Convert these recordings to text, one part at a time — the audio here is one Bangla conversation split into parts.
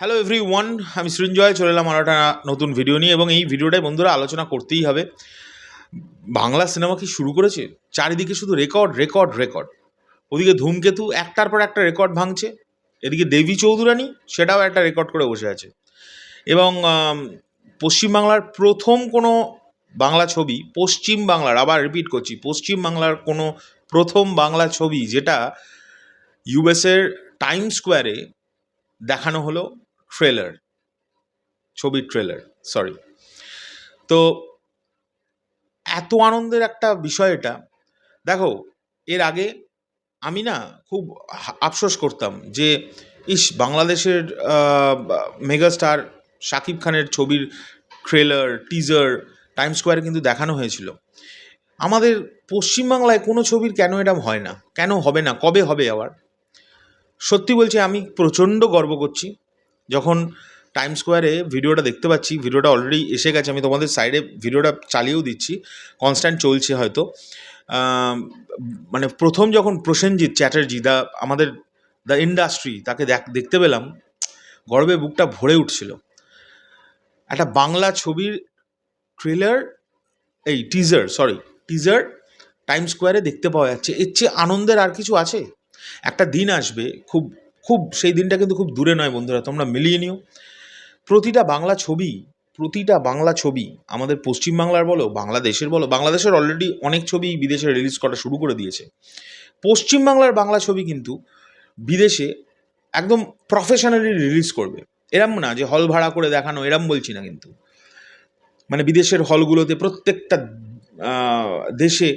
হ্যালো এভরি ওয়ান আমি সৃঞ্জয় চলে এলাম আর একটা নতুন ভিডিও নিয়ে এবং এই ভিডিওটায় বন্ধুরা আলোচনা করতেই হবে। বাংলা সিনেমা কি শুরু করেছে? চারিদিকে শুধু রেকর্ড রেকর্ড রেকর্ড ওদিকে ধূমকেতু, একটার পর একটা রেকর্ড ভাঙছে। এদিকে দেবী চৌধুরানী, সেটাও একটা রেকর্ড করে বসে আছে। এবং পশ্চিমবাংলার প্রথম কোনো বাংলা ছবি পশ্চিম বাংলার আবার রিপিট করছি পশ্চিম বাংলার কোনো প্রথম বাংলা ছবি যেটা ইউএসের টাইম স্কোয়ারে দেখানো হলো ট্রেলার ছবির ট্রেলার সরি তো এত আনন্দের একটা বিষয় এটা। দেখো, এর আগে আমি না খুব আফসোস করতাম যে, ইস, বাংলাদেশের মেগাস্টার শাকিব খানের ছবির ট্রেলার টিজার টাইম স্কোয়ারে কিন্তু দেখানো হয়েছিল। আমাদের পশ্চিমবাংলায় কোনো ছবির কেন এটা হয় না? কেন হবে না? কবে হবে আবার? সত্যি বলছি, আমি প্রচণ্ড গর্ব করছি। যখন টাইম স্কোয়ারে ভিডিওটা দেখতে পাচ্ছি, ভিডিওটা অলরেডি এসে গেছে, আমি তোমাদের সাইডে ভিডিওটা চালিয়েও দিচ্ছি কনস্ট্যান্ট চলছে হয়তো। মানে প্রথম যখন প্রসেনজিৎ চ্যাটার্জি দা আমাদের দ্য ইন্ডাস্ট্রি তাকে দেখ- দেখতে পেলাম, গর্বে বুকটা ভরে উঠছিল। একটা বাংলা ছবির ট্রেলার এই টিজার সরি টিজার টাইম স্কোয়ারে দেখতে পাওয়া যাচ্ছে। এর চেয়ে আনন্দের আর কিছু আছে? একটা দিন আসবে, খুব খুব, সেই দিনটা কিন্তু খুব দূরে নয় বন্ধুরা, তোমরা মিলিয়ে নিও। প্রতিটা বাংলা ছবি, প্রতিটা বাংলা ছবি, আমাদের পশ্চিমবাংলার বলো, বাংলাদেশের বলো, বাংলাদেশের অলরেডি অনেক ছবি বিদেশে রিলিজ করা শুরু করে দিয়েছে। পশ্চিমবাংলার বাংলা ছবি কিন্তু বিদেশে একদম প্রফেশনালি রিলিজ করবে। এরম না যে হল ভাড়া করে দেখানো, এরম বলছি না কিন্তু। মানে বিদেশের হলগুলোতে প্রত্যেকটা দেশে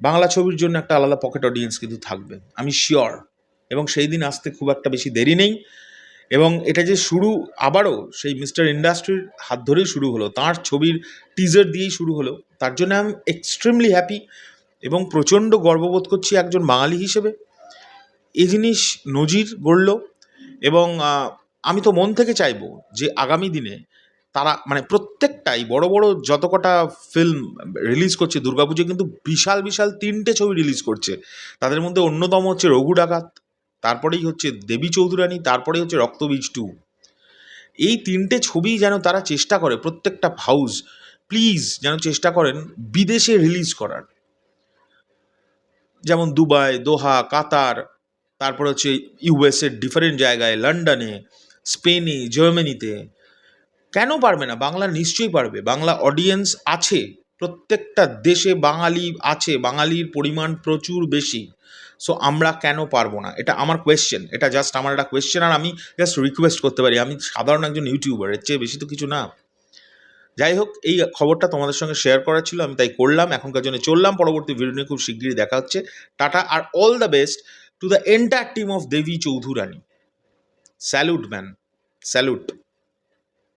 বাংলা ছবির জন্য একটা আলাদা পকেট অডিয়েন্স কিন্তু থাকবে, আমি শিওর এবং সেই দিন আসতে খুব একটা বেশি দেরি নেই। এবং এটা যে শুরু আবারও সেই মিস্টার ইন্ডাস্ট্রির হাত ধরেই শুরু হলো। তার ছবির টিজার দিয়েই শুরু হলো। তার জন্য আমি এক্সট্রিমলি হ্যাপি এবং প্রচণ্ড গর্ববোধ করছি একজন বাঙালি হিসেবে। এই জিনিস নজির গড়ল এবং আমি তো মন থেকে চাইব যে আগামী দিনে তারা মানে প্রত্যেকটাই বড় বড় যত কটা ফিল্ম রিলিজ করছে, দুর্গাপুজো কিন্তু বিশাল বিশাল তিনটে ছবি রিলিজ করছে। তাদের মধ্যে অন্যতম হচ্ছে রঘু ডাকাত তারপরেই হচ্ছে দেবী চৌধুরানী, তারপরেই হচ্ছে রক্তবীজ টু এই তিনটে ছবি যেন তারা চেষ্টা করে, প্রত্যেকটা হাউস প্লিজ যেন চেষ্টা করেন বিদেশে রিলিজ করার। যেমন দুবাই, দোহা, কাতার, তারপর হচ্ছে ইউএসের ডিফারেন্ট জায়গায়, লন্ডনে, স্পেনে, জার্মানিতে। কেন পারবে না? বাংলা নিশ্চয়ই পারবে। বাংলা অডিয়েন্স আছে। প্রত্যেকটা দেশে বাঙালি আছে। বাঙালির পরিমাণ প্রচুর বেশি। সো আমরা কেন পারব না? এটা আমার কোয়েশ্চেন এটা জাস্ট আমার একটা কোয়েশ্চেন আর আমি জাস্ট রিকোয়েস্ট করতে পারি। আমি সাধারণ একজন ইউটিউবার এর চেয়ে বেশি তো কিছু না। যাই হোক, এই খবরটা তোমাদের সঙ্গে শেয়ার করার ছিল, আমি তাই করলাম। এখনকার জন্য চললাম। পরবর্তী ভিডিও নিয়ে খুব শিগগিরই দেখা হচ্ছে। Tata R all the best to the entire team of Debi Chowdhurani salute man salute